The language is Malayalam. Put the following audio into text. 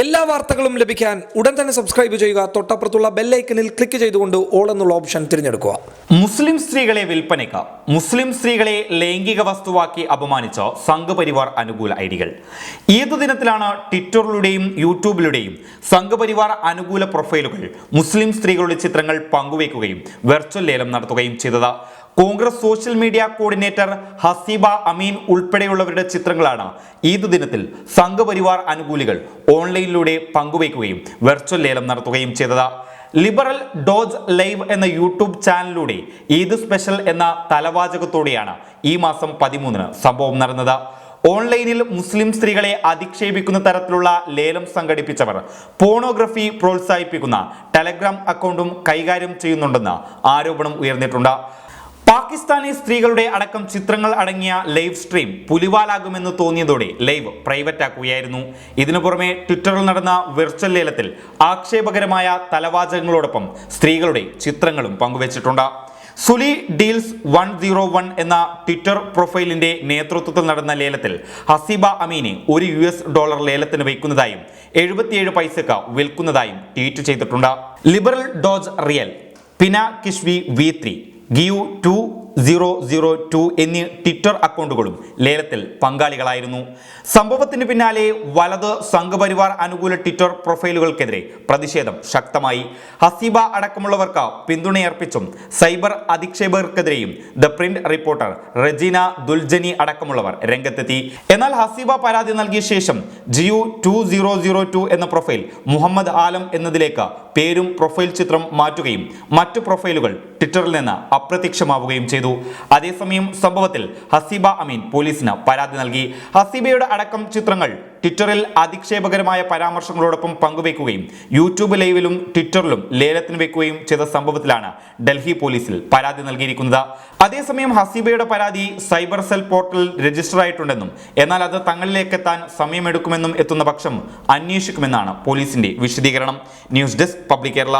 എല്ലാ വാർത്തകളും ലഭിക്കാൻ ഉടൻ തന്നെ സബ്സ്ക്രൈബ് ചെയ്യുക. തൊട്ടപ്പുറത്തുള്ള ബെല്ലൈക്കനിൽ ക്ലിക്ക് ചെയ്തുകൊണ്ട് ഓൾ എന്നുള്ള ഓപ്ഷൻ തിരഞ്ഞെടുക്കുക. മുസ്ലിം സ്ത്രീകളെ വിൽപ്പനയ്ക്ക് മുസ്ലിം സ്ത്രീകളെ ലൈംഗിക വസ്തുവാക്കി അപമാനിച്ച സംഘപരിവാർ അനുകൂല ഐഡികൾ. ഏത് ദിനത്തിലാണ് ട്വിറ്ററിലൂടെയും യൂട്യൂബിലൂടെയും സംഘപരിവാർ അനുകൂല പ്രൊഫൈലുകൾ മുസ്ലിം സ്ത്രീകളുടെ ചിത്രങ്ങൾ പങ്കുവയ്ക്കുകയും വെർച്വൽ ലേലം നടത്തുകയും ചെയ്തത്? Congress social media coordinator Haseeba Ameen ഉൾപ്പെടെയുള്ളവരുടെ ചിത്രങ്ങളാണ് ഈദ് ദിനത്തിൽ സംഘപരിവാർ അനുകൂലികൾ ഓൺലൈനിലൂടെ പങ്കുവയ്ക്കുകയും വെർച്വൽ ലേലം നടത്തുകയും ചെയ്തത്. ലിബറൽ ഡോജ് ലൈവ് എന്ന യൂട്യൂബ് ചാനലിലൂടെ ഈദ് സ്പെഷ്യൽ എന്ന തലവാചകത്തോടെയാണ് ഈ മാസം പതിമൂന്നിന് സംഭവം നടന്നത്. ഓൺലൈനിൽ മുസ്ലിം സ്ത്രീകളെ അധിക്ഷേപിക്കുന്ന തരത്തിലുള്ള ലേലം സംഘടിപ്പിച്ചവർ പോണോഗ്രഫി പ്രോത്സാഹിപ്പിക്കുന്ന ടെലഗ്രാം അക്കൗണ്ടും കൈകാര്യം ചെയ്യുന്നുണ്ടെന്ന് ആരോപണം ഉയർന്നിട്ടുണ്ട്. പാകിസ്ഥാനി സ്ത്രീകളുടെ അടക്കം ചിത്രങ്ങൾ അടങ്ങിയ ലൈവ് സ്ട്രീം പുലിവാലാകുമെന്ന് തോന്നിയതോടെ ലൈവ് പ്രൈവറ്റ് ആക്കുകയായിരുന്നു ഇതിനു പുറമെ ട്വിറ്ററിൽ നടന്ന വിർച്വൽ ലേലത്തിൽ ആക്ഷേപകരമായ തലവാചകങ്ങളോടൊപ്പം സ്ത്രീകളുടെ ചിത്രങ്ങളും പങ്കുവച്ചിട്ടുണ്ട്. Sulli deals one zero one എന്ന ട്വിറ്റർ പ്രൊഫൈലിന്റെ നേതൃത്വത്തിൽ നടന്ന ലേലത്തിൽ ഹസീബ അമീനെ ഒരു യു എസ് ഡോളർ ലേലത്തിന് വയ്ക്കുന്നതായും എഴുപത്തിയേഴ് പൈസക്ക് വിൽക്കുന്നതായും ട്വീറ്റ് ചെയ്തിട്ടുണ്ട്. ലിബറൽ ഡോജ് റിയൽ പിന കിഷ്വി വി ത്രീ ഗിയു ടു സീറോ സീറോ ടു എന്നീ ട്വിറ്റർ അക്കൗണ്ടുകളും ലേലത്തിൽ പങ്കാളികളായിരുന്നു. സംഭവത്തിന് പിന്നാലെ വലത് സംഘപരിവാർ അനുകൂല ട്വിറ്റർ പ്രൊഫൈലുകൾക്കെതിരെ പ്രതിഷേധം ശക്തമായി. ഹസീബ അടക്കമുള്ളവർക്ക് പിന്തുണയർപ്പിച്ചും സൈബർ അധിക്ഷേപകർക്കെതിരെയും ദ പ്രിന്റ് റിപ്പോർട്ടർ റെജീന ദുൽജനി അടക്കമുള്ളവർ രംഗത്തെത്തി. എന്നാൽ ഹസീബ പരാതി നൽകിയ ശേഷം ജിയു ടു സീറോ സീറോ ടു എന്ന പ്രൊഫൈൽ മുഹമ്മദ് ആലം എന്നതിലേക്ക് പേരും പ്രൊഫൈൽ ചിത്രം മാറ്റുകയും മറ്റു പ്രൊഫൈലുകൾ ട്വിറ്ററിൽ നിന്ന് അപ്രത്യക്ഷമാവുകയും ചെയ്തു. അതേസമയം സംഭവത്തിൽ ഹസീബ അമീൻ പോലീസിന് പരാതി നൽകി. ഹസീബയുടെ അടക്കം ചിത്രങ്ങൾ ട്വിറ്ററിൽ അധിക്ഷേപകരമായ പരാമർശങ്ങളോടൊപ്പം പങ്കുവയ്ക്കുകയും യൂട്യൂബ് ലൈവിലും ട്വിറ്ററിലും ലേലത്തിന് വെക്കുകയും ചെയ്ത സംഭവത്തിലാണ് ഡൽഹി പോലീസിൽ പരാതി നൽകിയിരിക്കുന്നത്. അതേസമയം ഹസീബയുടെ പരാതി സൈബർ സെൽ പോർട്ടലിൽ രജിസ്റ്റർ ആയിട്ടുണ്ടെന്നും എന്നാൽ അത് തങ്ങളിലേക്ക് എത്താൻ സമയമെടുക്കുമെന്നും എത്തുന്ന പക്ഷം അന്വേഷിക്കുമെന്നാണ് പോലീസിന്റെ വിശദീകരണം. News desk public Kerala.